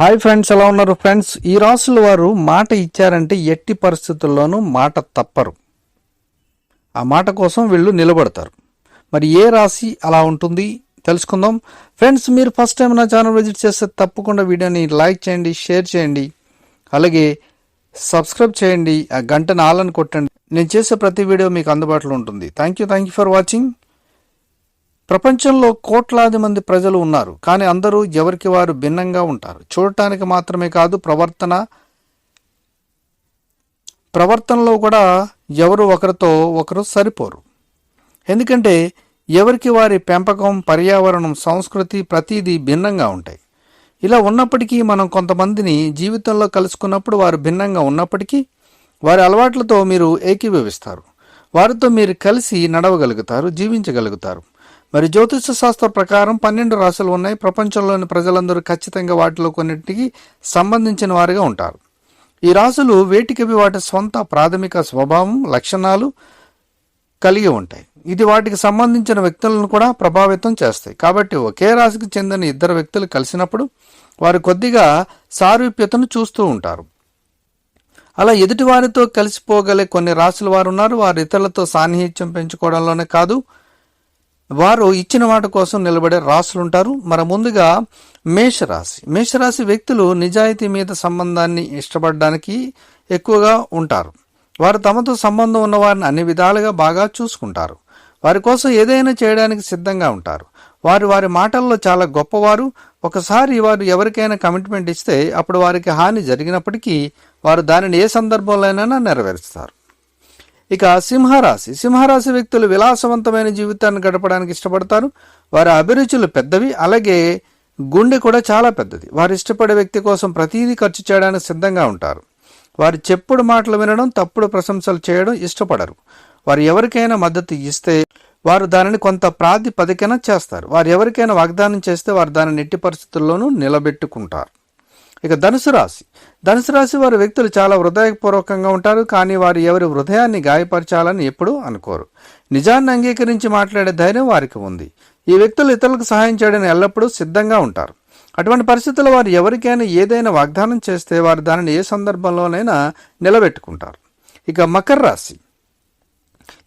Hi friends ఎలా ఉన్నారు friends ఈ రాసుల వారు మాట ఇచ్చారంటే ఎట్టి పరిస్థితుల్లోనూ మాట తప్పరు. ఆ మాట కోసం వీళ్ళు నిలబడతారు. మరి ఏ రాశి అలా ఉంటుంది? తెలుసుకుందాం. ఫ్రెండ్స్ మీరు ఫస్ట్ టైం నా ఛానల్ విజిట్ చేస్తే తప్పకుండా వీడియోని లైక్ చేయండి షేర్ చేయండి. అలాగే సబ్స్క్రైబ్ చేయండి ఆ గంటను ఆలని కొట్టండి. నేను చేసే ప్రతి వీడియో మీకు అందుబాటులో ఉంటుంది. Thank you thank you for watching ప్రపంచంలో కోట్లాది మంది ప్రజలు ఉన్నారు. కానీ అందరూ ఎవరికి వారు భిన్నంగా ఉంటారు. చూడటానికి మాత్రమే కాదు ప్రవర్తన ప్రవర్తనలో కూడా ఎవరు ఒకరితో ఒకరు సరిపోరు. ఎందుకంటే ఎవరికి వారి పెంపకం పర్యావరణం సంస్కృతి ప్రతిదీ భిన్నంగా ఉంటాయి. ఇలా ఉన్నప్పటికీ మనం కొంతమందిని జీవితంలో కలుసుకున్నప్పుడు వారు భిన్నంగా ఉన్నప్పటికీ వారి అలవాట్లతో మీరు ఏకీభవిస్తారు. వారితో మీరు కలిసి నడవగలుగుతారు జీవించగలుగుతారు. మరి జ్యోతిష శాస్త్ర ప్రకారం పన్నెండు రాశులు ఉన్నాయి. ప్రపంచంలోని ప్రజలందరూ ఖచ్చితంగా వాటిలో కొన్నింటికి సంబంధించిన వారిగా ఉంటారు. ఈ రాశులు వేటికవి వాటి సొంత ప్రాథమిక స్వభావం లక్షణాలు కలిగి ఉంటాయి. ఇది వాటికి సంబంధించిన వ్యక్తులను కూడా ప్రభావితం చేస్తాయి. కాబట్టి ఒకే రాశికి చెందిన ఇద్దరు వ్యక్తులు కలిసినప్పుడు వారు కొద్దిగా సారూప్యతను చూస్తూ ఉంటారు. అలా ఎదుటివారితో కలిసిపోగలే కొన్ని రాసుల వారు ఉన్నారు వారు ఇతరులతో సాన్నిహిత్యం పెంచుకోవడంలోనే కాదు. వారు ఇచ్చిన మాట కోసం నిలబడే రాసులు ఉంటారు మరి ముందుగా మేషరాశి. మేషరాశి వ్యక్తులు నిజాయితీ మీద సంబంధాన్ని ఇష్టపడడానికి ఎక్కువగా ఉంటారు. వారు తమతో సంబంధం ఉన్నవారిని అన్ని విధాలుగా బాగా చూసుకుంటారు. వారి కోసం ఏదైనా చేయడానికి సిద్ధంగా ఉంటారు. వారు వారి మాటల్లో చాలా గొప్పవారు. ఒకసారి వారు ఎవరికైనా కమిట్మెంట్ ఇస్తే అప్పుడు వారికి హాని జరిగినప్పటికీ వారు దానిని ఏ సందర్భంలోనైనా నెరవేరుస్తారు. ఇక సింహరాశి. సింహరాశి వ్యక్తులు విలాసవంతమైన జీవితాన్ని గడపడానికి ఇష్టపడతారు. వారి అభిరుచులు పెద్దవి. అలాగే గుండె కూడా చాలా పెద్దది. వారు ఇష్టపడే వ్యక్తి కోసం ప్రతీదీ ఖర్చు చేయడానికి సిద్ధంగా ఉంటారు. వారు చెప్పుడు మాటలు వినడం తప్పుడు ప్రశంసలు చేయడం ఇష్టపడరు. వారు ఎవరికైనా మద్దతు ఇస్తే వారు దానిని కొంత ప్రాతిపదికన చేస్తారు. వారు ఎవరికైనా వాగ్దానం చేస్తే వారు దానిని ఎట్టి పరిస్థితుల్లోనూ నిలబెట్టుకుంటారు. ఇక ధనుసు రాశి. ధనుసు రాశి వారి వ్యక్తులు చాలా హృదయపూర్వకంగా ఉంటారు కానీ వారు ఎవరి హృదయాన్ని గాయపరచాలని ఎప్పుడూ అనుకోరు. నిజాన్ని అంగీకరించి మాట్లాడే ధైర్యం వారికి ఉంది. ఈ వ్యక్తులు ఇతరులకు సహాయం చేయడానికి ఎల్లప్పుడూ సిద్ధంగా ఉంటారు. అటువంటి పరిస్థితుల్లో వారు ఎవరికైనా ఏదైనా వాగ్దానం చేస్తే వారు దానిని ఏ సందర్భంలోనైనా నిలబెట్టుకుంటారు. ఇక మకర రాశి.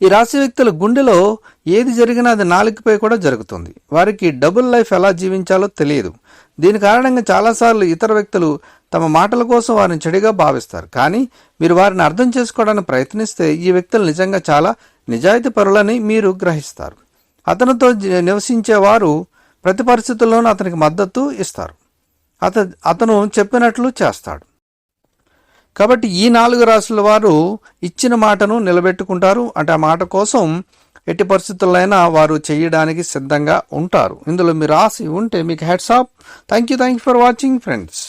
ఈ రాశి వ్యక్తుల గుండెలో ఏది జరిగినా అది నాలుగుపై కూడా జరుగుతుంది. వారికి డబుల్ లైఫ్ ఎలా జీవించాలో తెలియదు. దీని కారణంగా చాలాసార్లు ఇతర వ్యక్తులు తమ మాటల కోసం వారిని చెడుగా భావిస్తారు. కానీ మీరు వారిని అర్థం చేసుకోవడానికి ప్రయత్నిస్తే ఈ వ్యక్తులు నిజంగా చాలా నిజాయితీ పరులని మీరు గ్రహిస్తారు. అతనితో నివసించేవారు ప్రతి పరిస్థితుల్లోనూ అతనికి మద్దతు ఇస్తారు. అత అతను చెప్పినట్లు చేస్తాడు. కాబట్టి ఈ నాలుగు రాశుల వారు ఇచ్చిన మాటను నిలబెట్టుకుంటారు. అంటే ఆ మాట కోసం ఎట్టి పరిస్థితులైనా వారు చేయడానికి సిద్ధంగా ఉంటారు. ఇందులో మీ రాసి ఉంటే మీకు heads off thank you thank you for watching friends